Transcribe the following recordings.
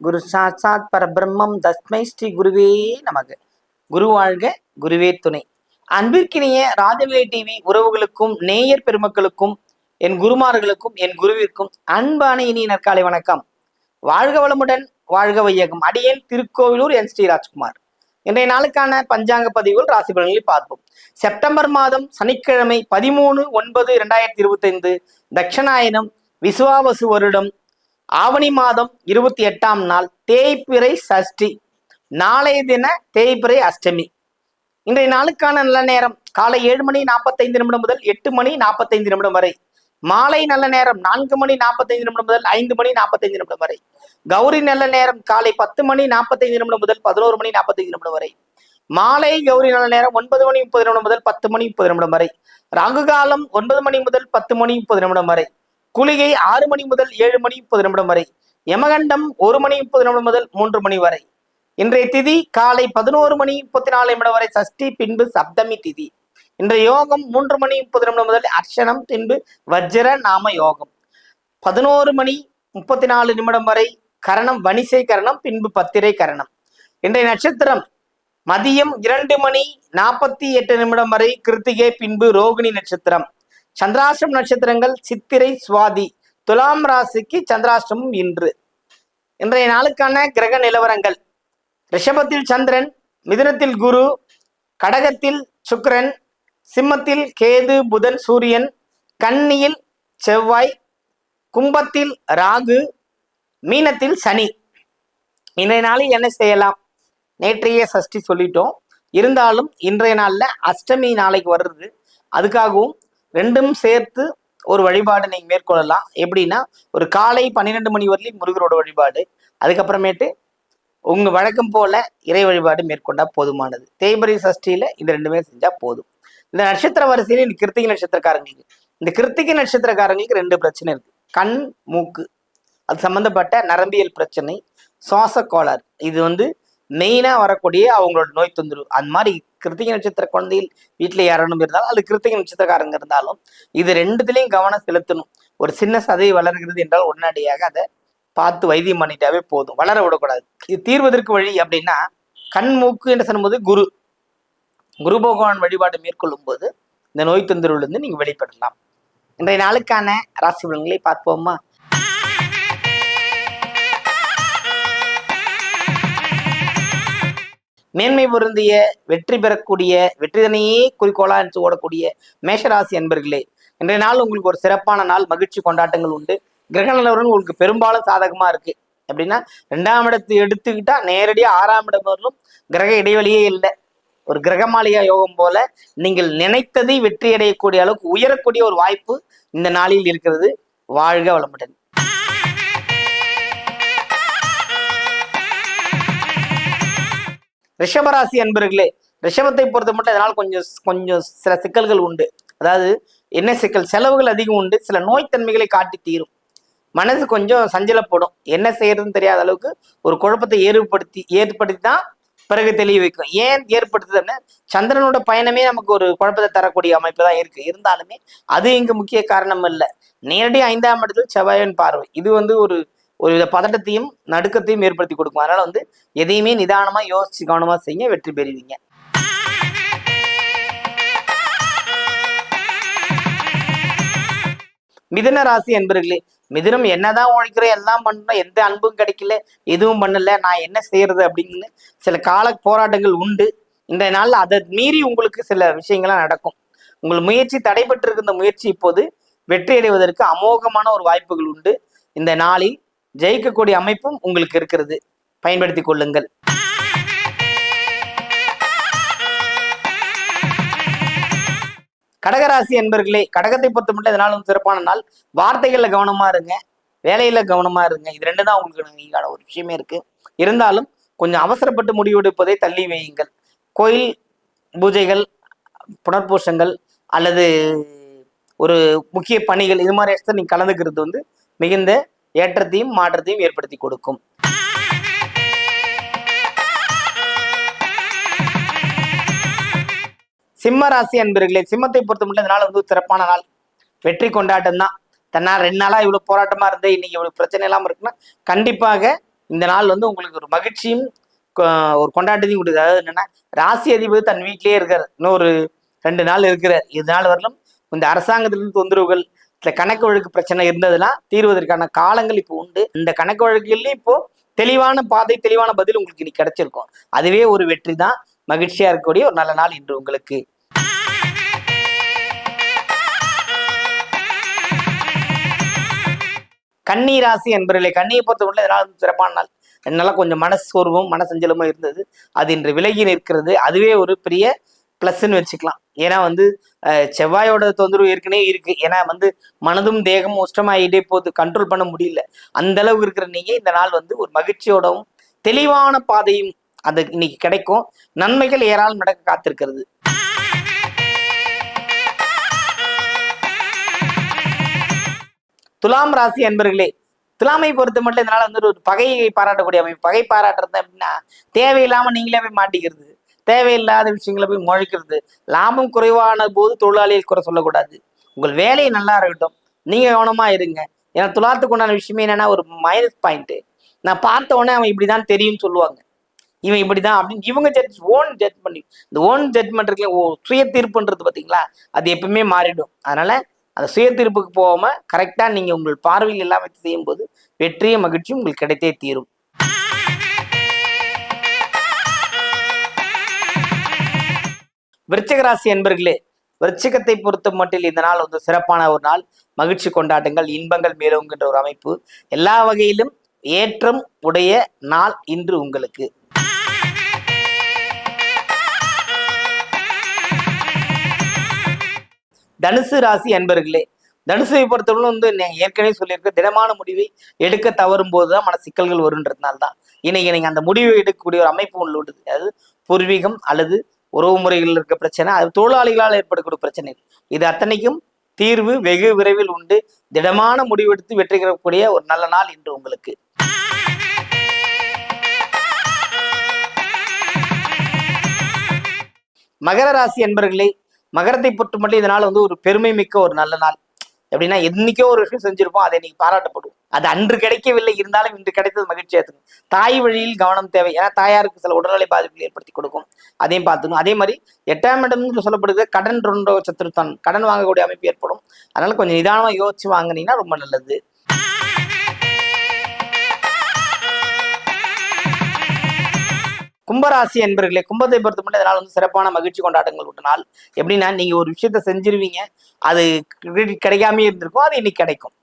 குரு சாட்சாத் பரபிரம்மம் தஸ்மை ஸ்ரீ குருவே நமக்கு குரு வாழ்க குருவே துணை. அன்பிற்கினிய ராஜநிலை டிவி உறவுகளுக்கும் நேயர் பெருமக்களுக்கும் என் குருமார்களுக்கும் என் குருவிற்கும் அன்பான இனிய நற்காலை வணக்கம். வாழ்க வளமுடன் வாழ்க வையகம். அடியேன் திருக்கோவிலூர் என் ஸ்ரீ ராஜ்குமார். இன்றைய நாளுக்கான பஞ்சாங்க பதிவுகள் ராசி பலன்களை பார்ப்போம். செப்டம்பர் மாதம் சனிக்கிழமை பதிமூணு ஒன்பது இரண்டாயிரத்தி இருபத்தைந்து. தட்சணாயனம் விசுவாவசு வருடம் ஆவணி மாதம் இருபத்தி எட்டாம் நாள் தேய்பிறை சஷ்டி. நாளைய தின தேய்பிறை அஷ்டமி. இன்றைய நாளுக்கான நல்ல நேரம் காலை ஏழு மணி நாற்பத்தைந்து நிமிடம் முதல் எட்டு மணி நாற்பத்தைந்து நிமிடம் வரை. மாலை நல்ல நேரம் நான்கு மணி நாற்பத்தைந்து நிமிடம் முதல் ஐந்து மணி நாற்பத்தைந்து நிமிடம் வரை. கௌரி நல்ல நேரம் காலை பத்து மணி நாற்பத்தைந்து நிமிடம் முதல் பதினோரு மணி நாற்பத்தைந்து நிமிடம் வரை. மாலை கௌரி நல்ல நேரம் ஒன்பது மணி முப்பது நிமிடம் முதல் பத்து மணி முப்பது நிமிடம் வரை. ராகு காலம் ஒன்பது மணி முதல் பத்து மணி முப்பது நிமிடம் வரை. குளிகை ஆறு மணி முதல் ஏழு மணி முப்பது நிமிடம் வரை. யமகண்டம் ஒரு மணி முப்பது நிமிடம் முதல் மூன்று மணி வரை. இன்றைய திதி காலை பதினோரு மணி முப்பத்தி நாலு நிமிடம் வரை சஷ்டி பின்பு சப்தமி திதி. இன்றைய யோகம் மூன்று மணி முப்பது நிமிடம் முதல் அர்ச்சனம் பின்பு வஜ்ர நாம யோகம். பதினோரு மணி முப்பத்தி நாலு நிமிடம் வரை கரணம் வணிசை கரணம் பின்பு பத்திரை கரணம். இன்றைய நட்சத்திரம் மதியம் இரண்டு மணி நாற்பத்தி எட்டு நிமிடம் வரை கிருத்திகை பின்பு ரோகிணி நட்சத்திரம். சந்திராஷ்டிரம் நட்சத்திரங்கள் சித்திரை சுவாதி. துலாம் ராசிக்கு சந்திராஷ்டிரமம் இன்று. இன்றைய நாளுக்கான கிரக நிலவரங்கள். ரிஷபத்தில் சந்திரன் மிதுனத்தில் குரு கடகத்தில் சுக்கரன் சிம்மத்தில் கேது புதன் சூரியன் கன்னியில் செவ்வாய் கும்பத்தில் ராகு மீனத்தில் சனி. இன்றைய நாளில் என்ன செய்யலாம்? நேற்றைய சஷ்டி சொல்லிட்டோம். இருந்தாலும் இன்றைய நாளில் அஷ்டமி நாளைக்கு வருது அதுக்காகவும் ரெண்டும் சேர்த்து ஒரு வழிபாடு நீங்கள் மேற்கொள்ளலாம். எப்படின்னா ஒரு காலை பன்னிரெண்டு மணி வரலையும் முருகரோட வழிபாடு. அதுக்கப்புறமேட்டு உங்க வழக்கம் போல இறை வழிபாடு மேற்கொண்டா போதுமானது. தேய்பரி சஷ்டியில இது ரெண்டுமே செஞ்சா போதும். இந்த நட்சத்திர வரிசையில இந்த கிருத்திகை நட்சத்திரக்காரங்களுக்கு இந்த கிருத்திகை நட்சத்திரக்காரங்களுக்கு ரெண்டு பிரச்சனை இருக்கு. கண் மூக்கு. அது சம்பந்தப்பட்ட நரம்பியல் பிரச்சனை சுவாச கோளாறு. இது வந்து மெயினா வரக்கூடிய அவங்களோட நோய் தொந்தரவு அந்த மாதிரி கிருத்திகை நட்சத்திர குழந்தைகள் வீட்டுல யாரும் இருந்தாலும் அது கிருத்திகை நட்சத்திரக்காரங்க இருந்தாலும் இது ரெண்டுத்துலயும் கவனம் செலுத்தணும். ஒரு சின்ன சதை வளர்கிறது என்றால் உடனடியாக அதை பார்த்து வைத்தியம் பண்ணிட்டாவே போதும். வளர விடக்கூடாது. இது தீர்வதற்கு வழி அப்படின்னா கண் மூக்கு என்று சொல்லும்போது குரு. குரு பகவான் வழிபாடு மேற்கொள்ளும் போது இந்த நோய் தொந்தரவுலேருந்து நீங்க வெளிப்படலாம். இன்றைய நாளுக்கான ராசி பலன்களை பார்ப்போமா? மேன்மை பொருந்திய வெற்றி பெறக்கூடிய வெற்றிதனையே குறிக்கோளா என்று ஓடக்கூடிய மேஷராசி அன்பர்களே இன்றைய நாள் உங்களுக்கு ஒரு சிறப்பான நாள் மகிழ்ச்சி கொண்டாட்டங்கள் உண்டு. கிரக நிலவரம் உங்களுக்கு பெரும்பாலும் சாதகமா இருக்கு. அப்படின்னா ரெண்டாம் இடத்தை எடுத்துக்கிட்டா நேரடியா ஆறாம் இடம் வரலும் கிரக இடைவெளியே இல்லை. ஒரு கிரகமாளிகா யோகம் போல நீங்கள் நினைத்ததை வெற்றி அடையக்கூடிய அளவுக்கு உயரக்கூடிய ஒரு வாய்ப்பு இந்த நாளில் இருக்கிறது. வாழ்க வளமுடன். ரிஷபராசி அன்பர்களே ரிஷபத்தை பொறுத்த மட்டும் இதனால் கொஞ்சம் கொஞ்சம் சில சிக்கல்கள் உண்டு. அதாவது என்ன சிக்கல்? செலவுகள் அதிகம் உண்டு. சில நோய்த்தன்மைகளை காட்டி தீரும். மனசு கொஞ்சம் சஞ்சலப்படும். என்ன செய்யறதுன்னு தெரியாத அளவுக்கு ஒரு குழப்பத்தை ஏற்படுத்தி ஏற்படுத்தி தான் பிறகு தெளிய வைக்கும். ஏன் ஏற்படுத்துதுன்னு சந்திரனோட பயணமே நமக்கு ஒரு குழப்பத்தை தரக்கூடிய அமைப்பு தான் இருக்கு. இருந்தாலுமே அது இங்கு முக்கிய காரணம் இல்லை நேரடி ஐந்தாம் இடத்தில் செவ்வாயின் பார்வை. இது வந்து ஒரு ஒரு வித பதட்டத்தையும் நடுக்கத்தையும் ஏற்படுத்தி கொடுக்கும். அதனால வந்து எதையுமே நிதானமா யோசிச்சு கவனமா செய்யுங்க வெற்றி பெறுவீங்க. மிதன ராசி என்பர்களே மிதுனம் என்னதான் உழைக்கிறோம் எல்லாம் பண்றோம் எந்த அன்பும் கிடைக்கல எதுவும் பண்ணல நான் என்ன செய்யறது அப்படின்னு சில கால போராட்டங்கள் உண்டு. இந்த நாள் அதை மீறி உங்களுக்கு சில விஷயங்கள்லாம் நடக்கும். உங்கள் முயற்சி தடைபட்டு இருக்கின்ற முயற்சி இப்போது வெற்றி அடைவதற்கு அமோகமான ஒரு வாய்ப்புகள் உண்டு. இந்த நாளில் ஜெயிக்கக்கூடிய அமைப்பும் உங்களுக்கு இருக்கிறது. பயன்படுத்தி கொள்ளுங்கள். கடகராசி என்பர்களே கடகத்தை பொறுத்த மட்டும் இதனாலும் சிறப்பான நாள். வார்த்தைகள்ல கவனமா இருங்க. வேலையில கவனமா இருங்க. இது ரெண்டு தான் உங்களுக்கு நீங்கான ஒரு விஷயமே இருக்கு. இருந்தாலும் கொஞ்சம் அவசரப்பட்டு முடிவெடுப்பதை தள்ளி வையுங்கள். கோயில் பூஜைகள் புனர்பூசங்கள் அல்லது ஒரு முக்கிய பணிகள் இது மாதிரி இடத்துல நீங்கள் கலந்துக்கிறது வந்து மிகுந்த ஏற்றத்தையும் மாற்றத்தையும் ஏற்படுத்தி கொடுக்கும். சிம்ம ராசி அன்பர்களே சிம்மத்தை பொறுத்த மட்டும் இந்த நாள் வந்து சிறப்பான நாள். வெற்றி கொண்டாட்டம் தான். தன்னால் ரெண்டு நாளாக இவ்வளோ போராட்டமாக இருந்தே இன்னைக்கு இவ்வளோ பிரச்சனை இல்லாமல் இருக்குன்னா கண்டிப்பாக இந்த நாள் வந்து உங்களுக்கு ஒரு மகிழ்ச்சியும் கொ- ஒரு கொண்டாட்டத்தையும் கொடுக்குது. அதாவது என்னென்னா ராசி அதிபதி தன் வீட்டிலேயே இருக்கார். இன்னும் ஒரு ரெண்டு நாள் இருக்கிறார். இது நாள் வரலும் இந்த அரசாங்கத்திலிருந்து தொந்தரவுகள் இந்த கணக்கு வழக்கு பிரச்சனை இருந்ததுன்னா தீர்வதற்கான காலங்கள் இப்போ உண்டு. இந்த கணக்கு வழக்குகள்லயும் இப்போ தெளிவான பாதை தெளிவான பதில் உங்களுக்கு இன்னைக்கு கிடைச்சிருக்கும். அதுவே ஒரு வெற்றி தான். மகிழ்ச்சியா இருக்கக்கூடிய ஒரு நல்ல நாள் இன்று உங்களுக்கு. கன்னி ராசி என்பவர்களே கன்னியை பொறுத்தவரை இதனால் சிறப்பான நாள். என்னால கொஞ்சம் மனசோர்வும் மனசஞ்சலமும் இருந்தது. அது இன்று விலகி நிற்கிறது. அதுவே ஒரு பெரிய ப்ளஸ்ன்னு வச்சுக்கலாம். ஏன்னா வந்து செவ்வாயோட தொந்தரவு ஏற்கனவே இருக்கு. ஏன்னா வந்து மனதும் தேகமும் உஷ்டமாயிட்டே போது கண்ட்ரோல் பண்ண முடியல. அந்த அளவுக்கு இருக்கிற நீங்க இந்த நாள் வந்து ஒரு மகிழ்ச்சியோடவும் தெளிவான பாதையும் அது இன்னைக்கு கிடைக்கும். நன்மைகள் ஏராளம் நடக்க காத்திருக்கிறது. துலாம் ராசி அன்பர்களே துலாமை பொறுத்த மட்டும் இதனால வந்து ஒரு பகையை பாராட்டக்கூடிய அமைப்பு. பகை பாராட்டுறது அப்படின்னா தேவையில்லாம நீங்களே போய் மாட்டிக்கிறது. தேவையில்லாத விஷயங்களை போய் முழைக்கிறது லாபம் குறைவான போது தொழிலாளிகள் குறை சொல்லக்கூடாது. உங்கள் வேலையை நல்லா இருக்கட்டும். நீங்க கவனமா இருங்க. ஏன்னா துலாத்துக்கு உண்டான விஷயமே என்னன்னா ஒரு மைனஸ் பாயிண்ட் நான் பார்த்த உடனே அவன் இப்படிதான் தெரியும்னு சொல்லுவாங்க. இவன் இப்படிதான் அப்படின்னு இவங்க ஜட்ஜ் ஓன் ஜட்ஜ் பண்ணி இந்த ஓன் ஜட்ஜ்மெண்ட் இருக்குல்ல ஓ சுய தீர்ப்புன்றது பாத்தீங்களா அது எப்பவுமே மாறிடும். அதனால அந்த சுய தீர்ப்புக்கு போகாம கரெக்டா நீங்க உங்கள் பார்வையில் எல்லாம் வச்சு செய்யும்போது வெற்றியும் மகிழ்ச்சியும் உங்களுக்கு கிடைத்தே தீரும். விருச்சிகராசி என்பர்களே விருச்சிகத்தை பொறுத்த மட்டில் இந்த நாள் வந்து சிறப்பான ஒரு நாள். மகிழ்ச்சி கொண்டாட்டங்கள் இன்பங்கள் மேலோங்குகின்ற ஒரு அமைப்பு. எல்லா வகையிலும் ஏற்றம் உடைய நாள் இன்று உங்களுக்கு. தனுசு ராசி அன்பர்களே தனுசை பொறுத்தவரை வந்து ஏற்கனவே சொல்லியிருக்க திடமான முடிவை எடுக்க தவறும் போதுதான் மன சிக்கல்கள் வருன்றதுனால தான் இன்னைக்கு நீங்க அந்த முடிவை எடுக்கக்கூடிய ஒரு அமைப்பு உள்ளது அதாவது பூர்வீகம் அல்லது உறவு முறைகளில் இருக்க பிரச்சனை அது தொழிலாளிகளால் ஏற்படக்கூடிய பிரச்சனை இது அத்தனைக்கும் தீர்வு வெகு விரைவில் உண்டு. திடமான முடிவெடுத்து வெற்றி பெறக்கூடிய ஒரு நல்ல நாள் இன்று உங்களுக்கு. மகர ராசி என்பர்களே மகரத்தை பொறுத்த மட்டும் வந்து ஒரு பெருமை மிக்க ஒரு நல்ல நாள். எப்படின்னா என்னைக்கோ ஒரு விஷயம் செஞ்சிருப்போம் அதை இன்னைக்கு பாராட்டப்படும் அது அன்று கிடைக்கவில்லை இருந்தாலும் இன்று கிடைத்தது மகிழ்ச்சியா இருக்கும். தாய் வழியில் கவனம் தேவை. ஏன்னா தாயாருக்கு சில உடல்நிலை பாதிப்புகள் ஏற்படுத்தி கொடுக்கும். அதையும் பார்த்துக்கணும். அதே மாதிரி எட்டாம் இடம்னு சொல்லப்படுது கடன் ரொண்டோ சத்துருத்தான் கடன் வாங்கக்கூடிய அமைப்பு ஏற்படும். அதனால கொஞ்சம் நிதானமா யோசிச்சு வாங்குனீங்கன்னா ரொம்ப நல்லது. கும்பராசி என்பர்களே கும்பத்தை பொறுத்த மட்டும் இதனால் வந்து சிறப்பான மகிழ்ச்சி கொண்டாட்டங்கள் விட்ட நாள் எப்படின்னா நீங்க ஒரு விஷயத்த செஞ்சிருவீங்க அது கிரெடிட் கிடைக்காமே இருந்திருக்கும் அது இன்னைக்கு கிடைக்கும்.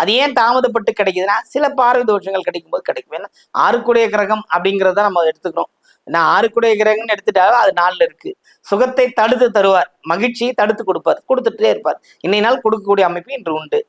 அது ஏன் தாமதப்பட்டு கிடைக்குதுன்னா சில பார்வை தோஷங்கள் கிடைக்கும் போது கிடைக்கும். ஏன்னா ஆறுக்குடைய கிரகம் அப்படிங்கிறத நம்ம எடுத்துக்கிறோம். நான் ஆறுக்குடைய கிரகம்னு எடுத்துட்டாவே அது நாள்ல இருக்கு. சுகத்தை தடுத்து தருவார் மகிழ்ச்சியை தடுத்து கொடுப்பார் கொடுத்துட்டே இருப்பார். இன்னை நாள் கொடுக்கக்கூடிய அமைப்பு இன்று உண்டு.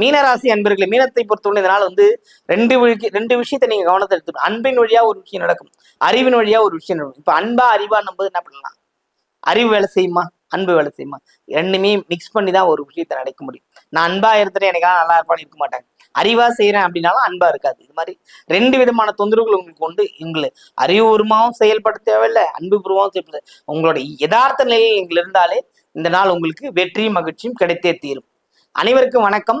மீனராசி அன்பர்களை மீனத்தை பொறுத்தவரை இதனால் வந்து ரெண்டு விழுக்கி ரெண்டு விஷயத்தை நீங்க கவனத்தை எடுத்துக்கணும். அன்பின் வழியா ஒரு விஷயம் நடக்கும். அறிவின் வழியா ஒரு விஷயம் நடக்கும். இப்ப அன்பா அறிவா நம்போது என்ன பண்ணலாம்? அறிவு வேலை செய்யுமா? அன்பு வேலை செய்யுமா? ரெண்டுமே மிக்ஸ் பண்ணி தான் ஒரு விஷயத்தை நடக்க முடியும். நான் அன்பா இருந்துட்டு எனக்காக நல்லா இருப்பான்னு இருக்க மாட்டாங்க அறிவா செய்யறேன் அப்படின்னாலும் அன்பா இருக்காது. இது மாதிரி ரெண்டு விதமான தொந்தரவுகள் உங்களுக்கு உண்டு. உங்களை அறிவுபூர்வமாகவும் செயல்பட தேவையில்லை. அன்புபூர்வமாகவும் செயல்பட உங்களோட யதார்த்த நிலையில் நீங்கள் இருந்தாலே இந்த நாள் உங்களுக்கு வெற்றியும் மகிழ்ச்சியும் கிடைத்தே தீரும். அனைவருக்கும் வணக்கம்.